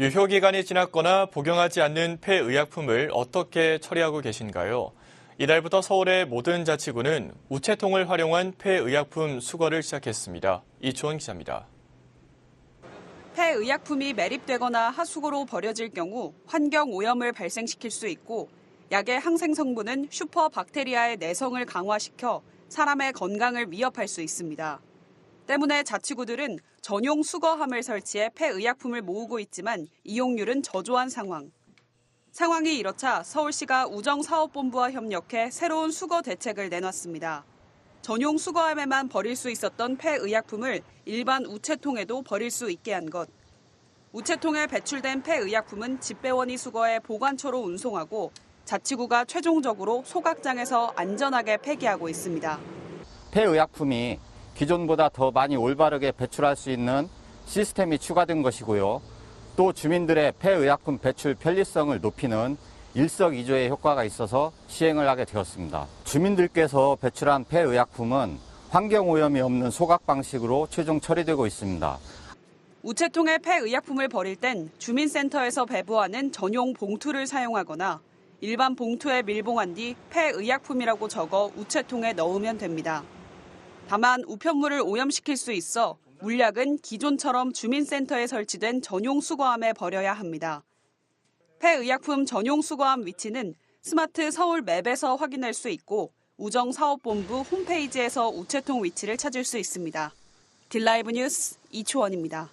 유효기간이 지났거나 복용하지 않는 폐의약품을 어떻게 처리하고 계신가요? 이달부터 서울의 모든 자치구는 우체통을 활용한 폐의약품 수거를 시작했습니다. 이주원 기자입니다. 폐의약품이 매립되거나 하수구로 버려질 경우 환경 오염을 발생시킬 수 있고 약의 항생 성분은 슈퍼 박테리아의 내성을 강화시켜 사람의 건강을 위협할 수 있습니다. 때문에 자치구들은 전용 수거함을 설치해 폐의약품을 모으고 있지만 이용률은 저조한 상황. 상황이 이렇자 서울시가 우정사업본부와 협력해 새로운 수거 대책을 내놨습니다. 전용 수거함에만 버릴 수 있었던 폐의약품을 일반 우체통에도 버릴 수 있게 한 것. 우체통에 배출된 폐의약품은 집배원이 수거해 보관처로 운송하고 자치구가 최종적으로 소각장에서 안전하게 폐기하고 있습니다. 폐의약품이 기존보다 더 많이 올바르게 배출할 수 있는 시스템이 추가된 것이고요. 또 주민들의 폐의약품 배출 편리성을 높이는 일석이조의 효과가 있어서 시행을 하게 되었습니다. 주민들께서 배출한 폐의약품은 환경오염이 없는 소각 방식으로 최종 처리되고 있습니다. 우체통에 폐의약품을 버릴 땐 주민센터에서 배부하는 전용 봉투를 사용하거나 일반 봉투에 밀봉한 뒤 폐의약품이라고 적어 우체통에 넣으면 됩니다. 다만 우편물을 오염시킬 수 있어 물약은 기존처럼 주민센터에 설치된 전용 수거함에 버려야 합니다. 폐의약품 전용 수거함 위치는 스마트 서울 맵에서 확인할 수 있고 우정사업본부 홈페이지에서 우체통 위치를 찾을 수 있습니다. 딜라이브 뉴스 이초원입니다.